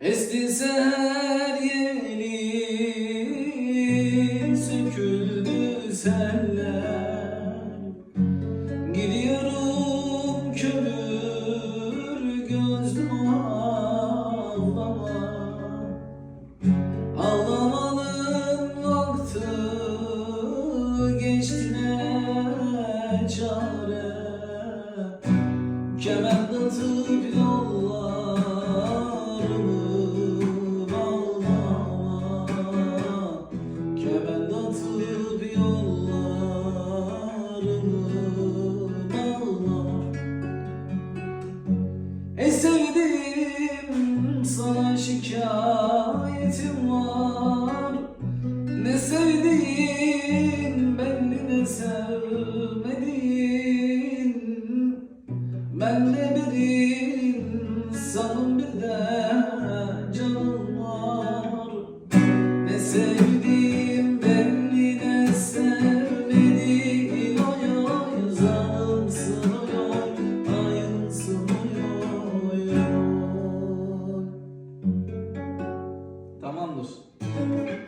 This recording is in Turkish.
Esti seher yeli söküldü seller. Gidiyorum körür gözlüm ağlama. Ağlamanın vakti geçti ne Kemendatıp yollarımı bağlama Kemendatıp yollarımı bağlama. Ey sevdim Ben de bir insanım bir de canım var Ne sevdiğim belli ne sevmediğim oy oy Zanımsın oy oy ayınsın oy oy Tamamdır.